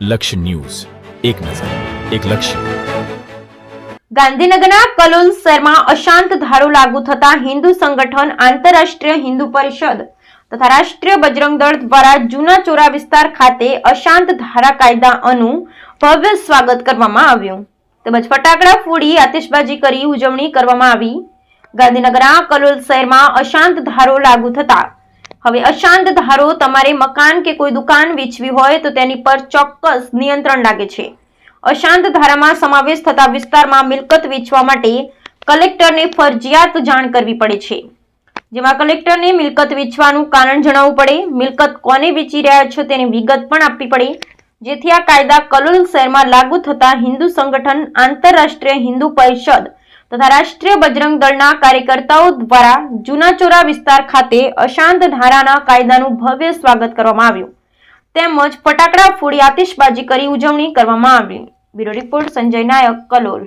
લક્ષ્ય ન્યૂઝ. એક નજર, એક લક્ષ્ય. ગાંધીનગરના કલોલ શહેરમાં અશાંત ધારો લાગુ થતા હિન્દુ સંગઠન આંતરરાષ્ટ્રીય હિન્દુ પરિષદ તથા રાષ્ટ્રીય બજરંગ દળ દ્વારા જૂના ચોરા વિસ્તાર ખાતે અશાંત ધારા કાયદા અનુ ભવ્ય સ્વાગત કરવામાં આવ્યું. તેમજ ફટાકડા ફોડી આતિશબાજી કરી ઉજવણી કરવામાં આવી. ગાંધીનગરના કલોલ શહેરમાં અશાંત ધારો લાગુ થતા હવે અશાંત ધારો તમારે મકાન કે કોઈ દુકાન વેચવી હોય તો તેની પર ચોક્કસ નિયંત્રણ લાગે છે. અશાંત ધારામાં સમાવેશ થતા વિસ્તારમાં મિલકત વેચવા માટે કલેક્ટરને ફરજિયાત જાણ કરવી પડે છે. જેમાં કલેક્ટરને મિલકત વેચવાનું કારણ જણાવવું પડે. મિલકત કોને વેચી રહ્યા છો તેની વિગત પણ આપવી પડે. જેથી આ કાયદા કલોલ શહેરમાં લાગુ થતા હિન્દુ સંગઠન આંતરરાષ્ટ્રીય હિન્દુ પરિષદ તથા રાષ્ટ્રીય બજરંગ દળના કાર્યકર્તાઓ દ્વારા જૂનાચોરા વિસ્તાર ખાતે અશાંત ધારાના કાયદાનું ભવ્ય સ્વાગત કરવામાં આવ્યું. તેમજ ફટાકડા ફોડી આતિશબાજી કરી ઉજવણી કરવામાં આવી. Bureau report Sanjay Nayak, Kalol.